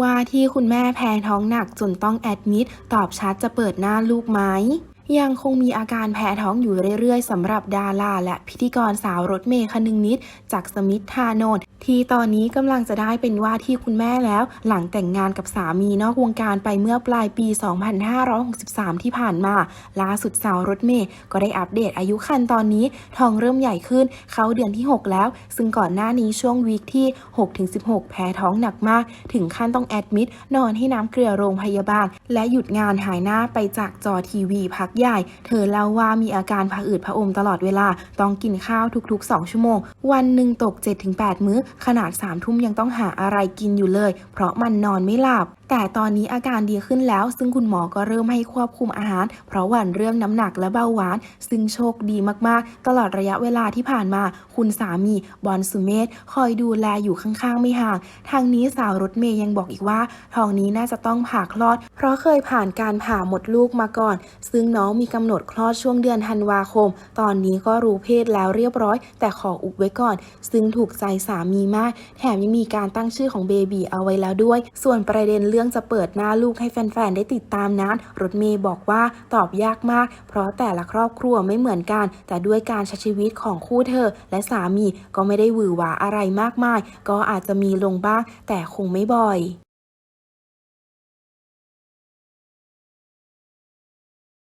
ว่าที่คุณแม่แพ้ท้องหนักจนต้องแอดมิดตอบชัดจะเปิดหน้าลูกไหมยังคงมีอาการแพ้ท้องอยู่เรื่อยๆสำหรับดาราและพิธีกรสาวรถเมย์คนึงนิดจากสมิธทานนท์ ที่ตอนนี้กำลังจะได้เป็นว่าที่คุณแม่แล้ว หลังแต่งงานกับสามีนอกวงการไปเมื่อปลายปี 2563 ที่ผ่านมา ล่าสุดสาวรถเมย์ก็ได้อัปเดตอายุคันตอนนี้ท้องเริ่มใหญ่ขึ้น เข้าเดือนที่ 6 แล้ว ซึ่งก่อนหน้านี้ช่วงวีคที่ 6-16 แพ้ท้องหนักมาก ถึงขั้นต้องแอดมิด นอนให้น้ำเกลือโรงพยาบาล และหยุดงานหายหน้าไปจากจอทีวีพักใหญ่ เธอเล่าว่ามีอาการผะอืดผะอมตลอดเวลา ต้องกินข้าวทุกๆ 2 ชั่วโมง วันหนึ่งตก 7-8 มื้อขนาดสามทุ่มยังต้องหาอะไรกินอยู่เลย เพราะมันนอนไม่หลับ แต่ตอนนี้อาการดีขึ้นแล้ว ซึ่งคุณหมอก็เริ่มให้ควบคุมอาหาร เพราะหวั่นเรื่องน้ำหนักและเบาหวาน ซึ่งโชคดีมากๆ ตลอดระยะเวลาที่ผ่านมา คุณสามีบอลสุเมธคอยดูแลอยู่ข้างๆ ไม่ห่าง ทางนี้สาวรถเมย์ยังบอกอีกว่าท้องนี้น่าจะต้องผ่าคลอด เพราะเคยผ่านการผ่าหมดลูกมาก่อน ซึ่งน้องมีกำหนดคลอดช่วงเดือนธันวาคม ตอนนี้ก็รู้เพศแล้วเรียบร้อย แต่ขออุบไว้ก่อน ซึ่งถูกใจสามีมาก แถมยังมีการตั้งชื่อของเบบีเอาไว้แล้วด้วย ส่วนประเด็นเรื่องจะเปิดหน้าลูกให้แฟนๆ ได้ติดตามนั้นรถเมย์บอกว่าตอบยากมาก เพราะแต่ละครอบครัวไม่เหมือนกัน แต่ด้วยการใช้ชีวิตของคู่เธอ และสามีก็ไม่ได้หวือหวาอะไรมากมาย ก็อาจจะมีลงบ้าง แต่คงไม่บ่อย